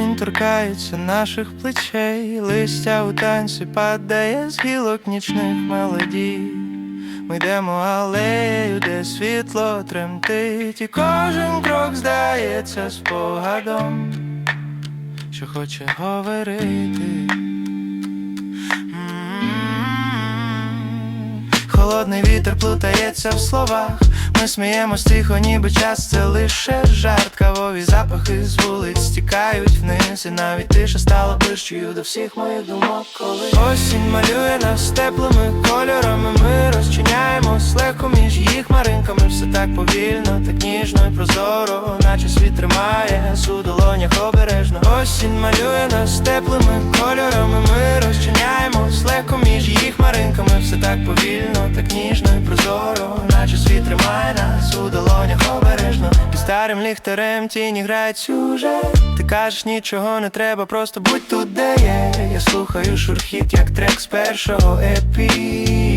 Осінь торкається наших плечей, листя у танці падає з гілок нічних мелодій. Ми йдемо алеєю, де світло тремтить, і кожен крок здається спогадом, що хоче говорити. Холодний вітер плутається в словах. Ми сміємось тихо, ніби час це лише жарт. Кавові запахи з вулиць стікають вниз, і навіть тиша стала ближчою до всіх моїх думок, коли осінь малює нас теплими кольорами. Ми розчиняємось легко між їх маринками. Все так повільно, так ніжно і прозоро, наче світ тримає у долонях обережно. Осінь малює нас теплими кольорами. Ми розчиняємось легко між їх маринками. Все так повільно, так ніжно і прозоро, наче світ тримає нас у долонях обережно. Під старим ліхтарем тіні грають сюжет. Ти кажеш, нічого не треба, просто будь тут, де є. Я слухаю шурхіт, як трек з першого епі.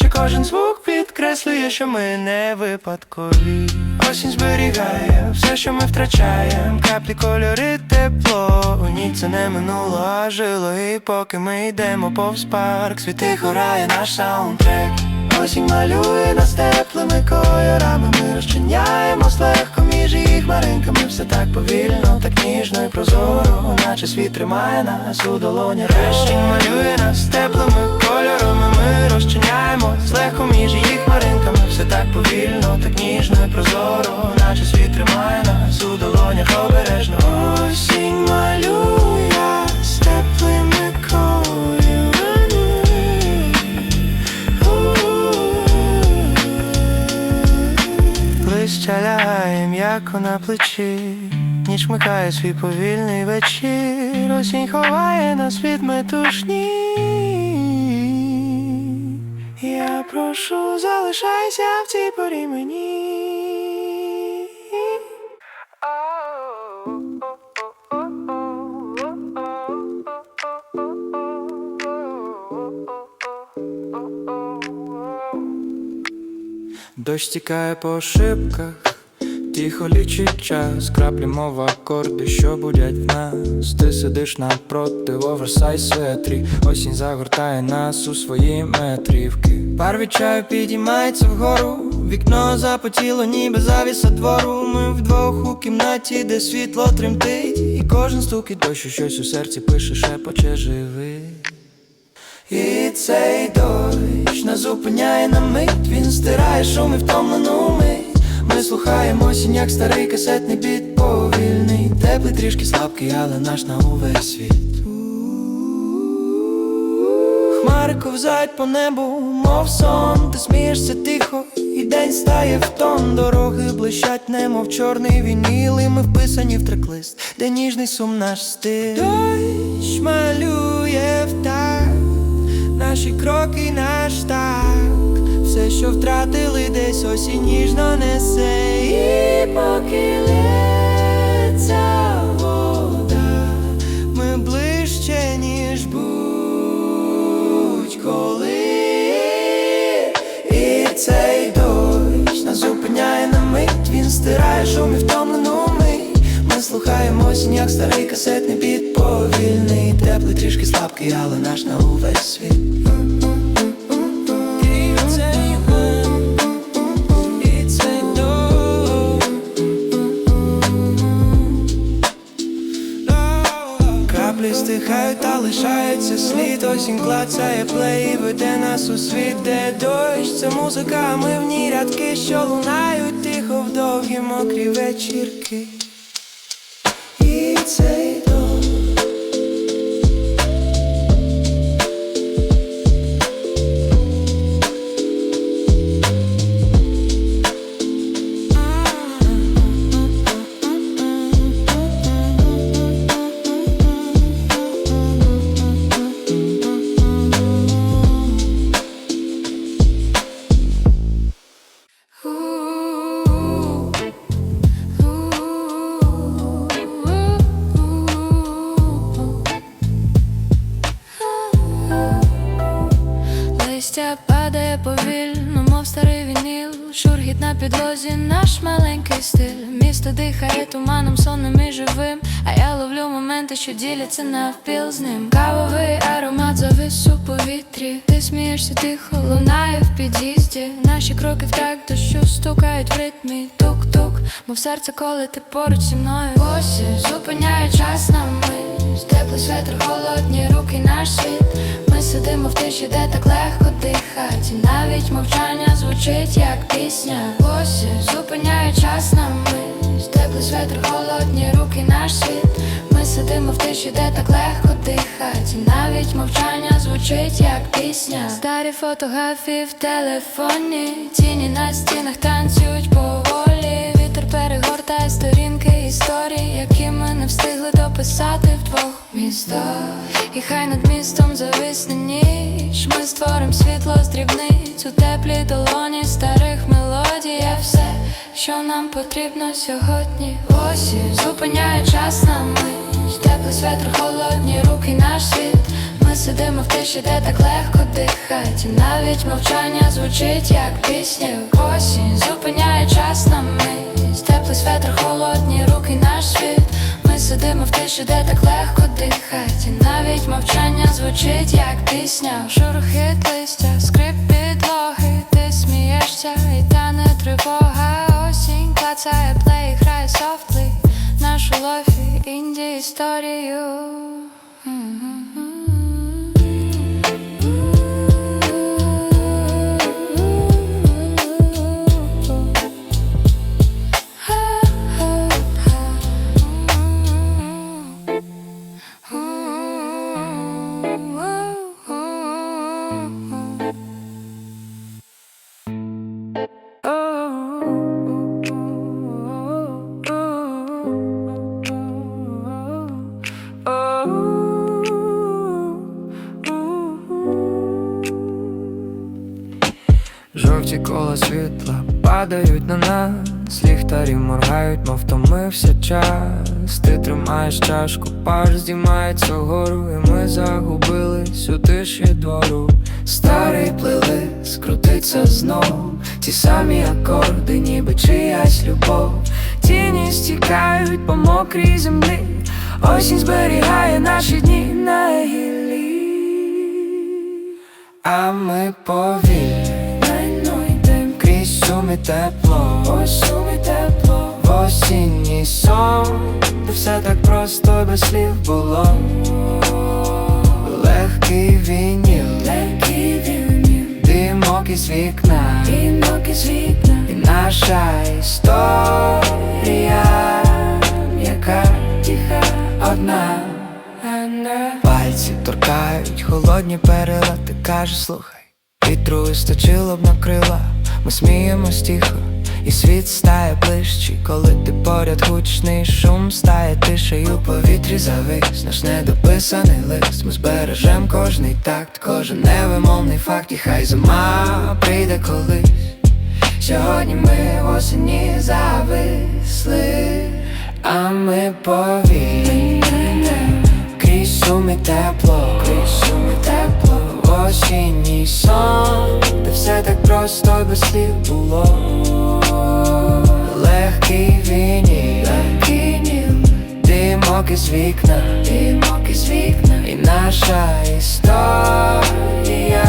Неначе кожен звук підкреслює, що ми не випадкові. Осінь зберігає все, що ми втрачаємо. Каплі кольори, тепло. У ній це не минуло, а жило. І поки ми йдемо повз парк, світи хорає наш саундтрек. Осінь малює нас теплими кольорами. Ми розчиняємось легко між їх маринками. Все так повільно, так ніжно і прозоро, наче світ тримає нас у долоні. Осінь малює нас теплими кольорами. Ми так повільно, так ніжно і прозоро, наче світ тримає нас у долонях обережно. Осінь малює з теплими кольорами. Листя лягає м'яко на плечі, ніч вмикає свій повільний вечір, осінь ховає нас від метушні. Прошу, залишайся в цій порі мені. Дощ тікає по ошибках, тихо лічить час, краплі мов акорди, що будять в нас. Ти сидиш напроти в оверсайз светрі, осінь загортає нас у свої метрівки. Пар від чаю підіймається вгору, вікно запотіло, ніби завіса двору. Ми вдвох у кімнаті, де світло тремтить, і кожен стукіт дощу щось у серці пише, шепоче живий. І цей дощ нас зупиняє на мить, він стирає шум і втомлену мить. Ми слухаємо осінь, як старий касетний біт повільний, теплий, трішки слабкий, але наш на увесь світ. Хмари ковзають по небу, мов сон, ти смієшся тихо, і день стає в тон. Дороги блищать, немов чорний вініл, і ми вписані в трек-лист, де ніжний сум наш стиль. Дощ малює в так, наші кроки, наш так, що втратили, десь осінь ніжно несе, і поки лється вода, ми ближче, ніж будь-коли. І цей дощ нас зупиняє на мить, він стирає шум і втомлену мить. Ми слухаємо осінь, як старий касетний біт повільний, теплий, трішки слабкий, але наш на увесь світ. Слід клацає плей і веде нас у світ, де дощ. Це музика, а ми в ній рядки, що лунають тихо в довгі мокрі вечірки Листя падає повільно, мов старий вініл, шурхіт на підлозі, наш маленький стиль. Місто дихає туманом, сонним і живим. А я ловлю моменти, що діляться навпіл з ним. Кавовий аромат завис у повітрі. Ти смієшся тихо, лунає в під'їзді. Наші кроки в так дощу стукають в ритмі. Тук-тук, мов серце, коли ти поруч зі мною. Осінь зупиняє час на мить. Теплий светр, холодні руки, наш світ. Ми сидимо в тиші, де так легко навіть мовчання звучить як пісня. Осінь зупиняє час на мить. Теплий светр, холодні руки, наш світ. Ми сидимо в тиші, де так легко дихать. Навіть мовчання звучить як пісня. Старі фотографії в телефоні. Тіні на стінах танцюють поволі. Дописати вдвох місто. І хай над містом зависне ніч. Ми створим світло з дрібниць у теплій долоні старих мелодій. Є все, що нам потрібно сьогодні. Осінь зупиняє час на мить. Теплий светр, холодні руки, наш світ. Ми сидимо в тиші, де так легко дихать. Навіть мовчання звучить як пісня. Сидимо в тиші, де так легко дихать. І навіть мовчання звучить як пісня. Шурхит листя, скрип підлоги, ти смієшся, і тане тривога. Осінь клацає плей, грає софтли. Нашу лофі, інді історію. Жовті кола світла падають на нас, ліхтарі моргають, мов втомився час. Ти тримаєш чашку, пар здіймається вгору, і ми загубились у тиші двору. Старий плейлист крутиться знов, ті самі акорди, ніби чиясь любов. Тіні стікають по мокрій землі, осінь зберігає наші дні на гіллі. А ми крізь шум і тепло Ось шум і тепло. В осінній сон. Де все так просто без слів було. Легкий вініл. Легкий вініл. Димок із вікна. Димок із вікна. І наша історія Яка тиха одна. Пальці торкають холодні перила, ти кажеш, слухай, вітру вистачило б на крила, ми сміємось тихо, і світ стає ближчий, коли ти поряд гучний шум стає тишею, повітрі завис, наш недописаний лист, ми збережем кожний такт, кожен невимовний факт, і хай зима прийде колись. Сьогодні ми в осені зависли, а ми повільні. Крізь шум і тепло, осінній сон, де все так просто без слів було. Легкий вініл, легкий ніл Димок із вікна, димок із вікна. І наша історія,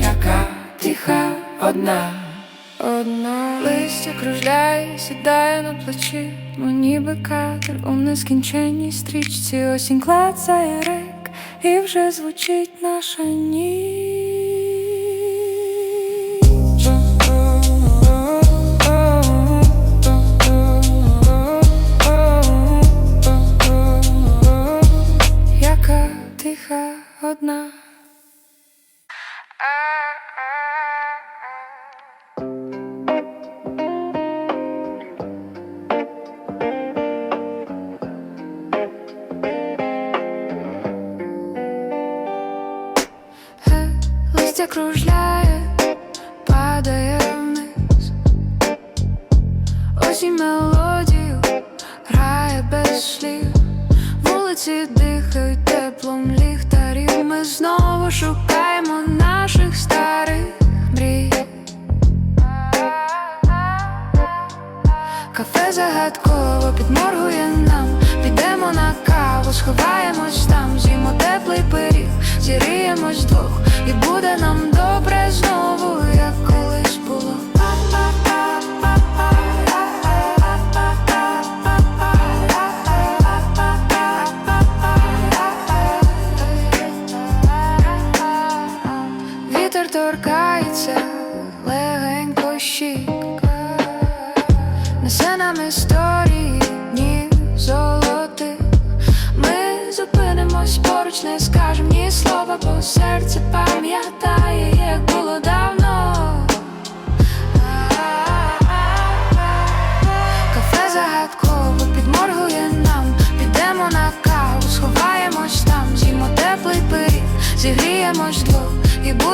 яка тиха одна. Одна листя кружляє, сідає на плечі, ну ніби кадр у нескінченній стрічці, осінь клацає рек, і вже звучить наша ніч. Яка тиха одна. Й теплом ліхтарів ми знову шукаємо наших старих мрій. Кафе загадково підморгує нам, підемо на каву, сховаємось там, з'їмо теплий пиріг, зіріємось двох і буде нам.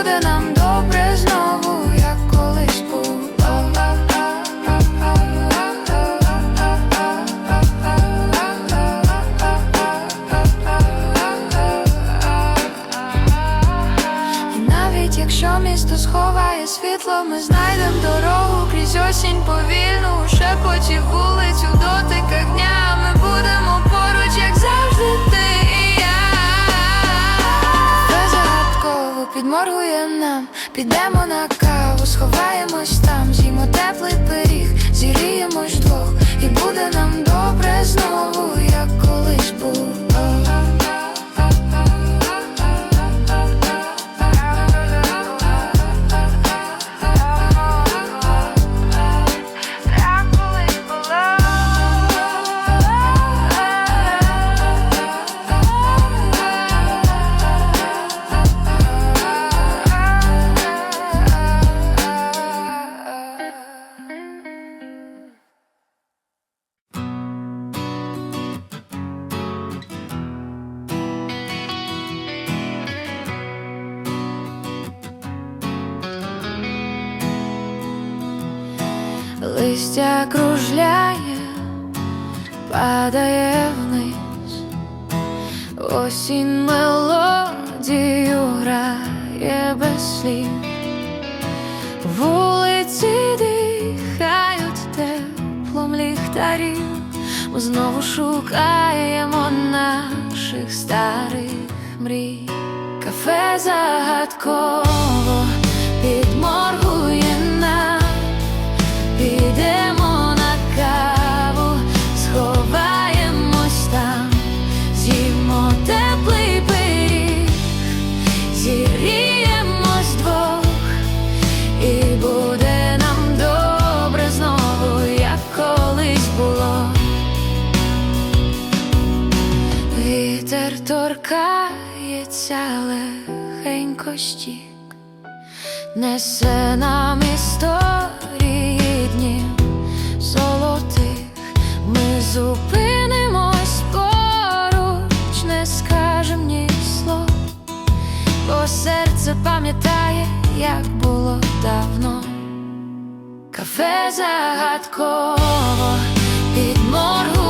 Буде нам добре знову, як колись було. І навіть якщо місто сховає світло, ми знайдемо дорогу крізь осінь повільну у шепоті вулицю дотиках дня. Ми будемо загадково нам, підемо на каву, сховаємось там, з'їмо теплий пиріг, зігріємось двох, і буде нам добре знову, Листя кружляє, падає вниз, осінь мелодію грає без слів, вулиці дихають теплом ліхтарів, ми знову шукаємо наших старих мрій, кафе загадково торкається легенько щік Несе нам історії днів золотих, ми зупинимось поруч, не скажем ні слов, бо серце пам'ятає, як було давно. Кафе загадково підморгує